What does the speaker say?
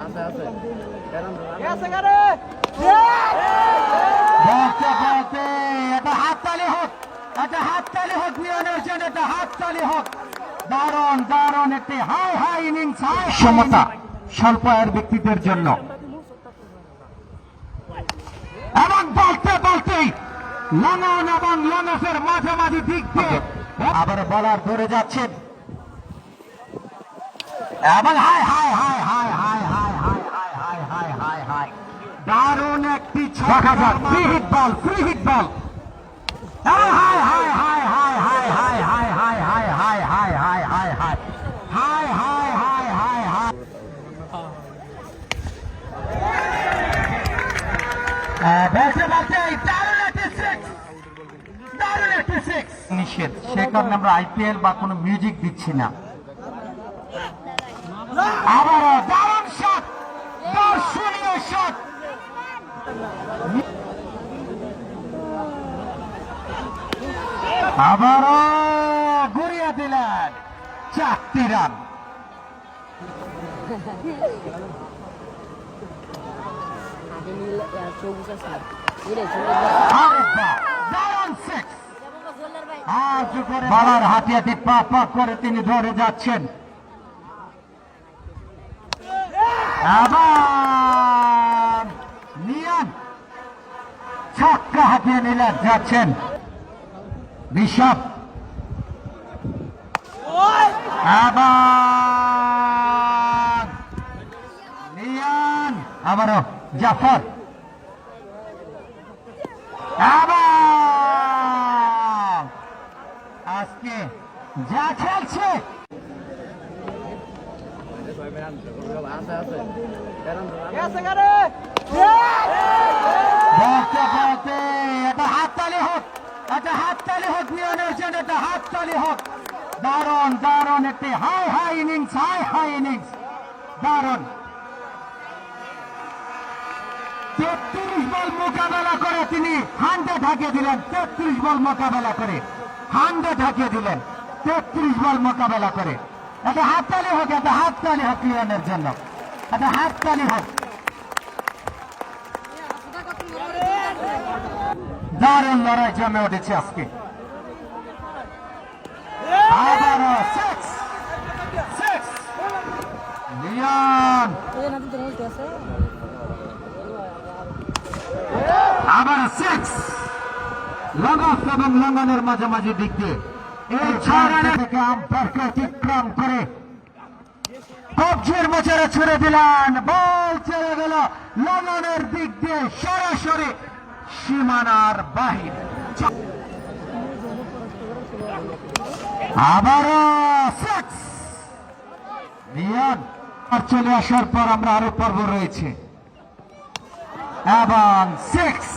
আছে আছে। কারণ গেছে গারে বলতে বলতে একটা হাততালি হোক একটা হাততালি হোক মিলনের জন্য একটা হাততালি হোক। দারুণ দারুণ একটি হাই হাই ইনিংস হাই সমতা স্বল্প আয়ের ব্যক্তিদের জন্য। এবং বলতে বলতেই লঙ্গন এবং লঙ্গসের মাঝামাঝি দিক দিয়ে আবার বলার ধরে যাচ্ছেন। এবং হাই হাই হাই বলতে বলতে দারুণ একটি সিক্স দারুণ একটি সিক্স নিষেধ সে কারণে আমরা আইপিএল বা কোনো মিউজিক দিচ্ছি না আবারও দারুণ শট দর্শনীয় শট আবারও ঘুরিয়ে দিলেন চারটি রান। বাবার হাতে পা পা করে তিনি ধরে যাচ্ছেন। আবার নিয়ান ছক্কা হাতিয়ে নিলে যাচ্ছেন। ঋষভ। আবার! নিয়ান! আবারও জাফর। আবার! আজকে যা খেলছে। বলতে বলতে একটা হাততালি হোক একটা হাততালি হোক মিলনের জন্য একটা হাততালি হোক। দারুণ দারুণ একটি high high innings, high high innings. দারুণ। তেত্রিশ বল মোকাবেলা করে তিনি হান্ড্রেড হাঁকিয়ে দিলেন। তেত্রিশ বল মোকাবেলা করে। হান্ড্রেড হাঁকিয়ে দিলেন। তেত্রিশ বল মোকাবেলা করে। একটা হাততালি হোক একটা হাততালি হোক লিওনের জন্য। একটা হাততালি হোক। দারুণ লড়াই জমে উঠেছে আজকে আবারও সিক্স সিক্স লিওন এই নাতি তো মুস্ত আছে আবার সিক্স লগস এবং লঙ্গনের মাঝামাঝি দিক দিয়ে। এই ছয় থেকে আম্পায়ারকে অতিক্রম করে কবজির মোচরে ছুড়ে দিলেন। বল চলে গেল লঙ্গনের দিক দিয়ে সরাসরি সীমানার বাহির। আবারও সিক্স আর চলে আসার পর আমরা আরও পর্ব রয়েছে। এবং সিক্স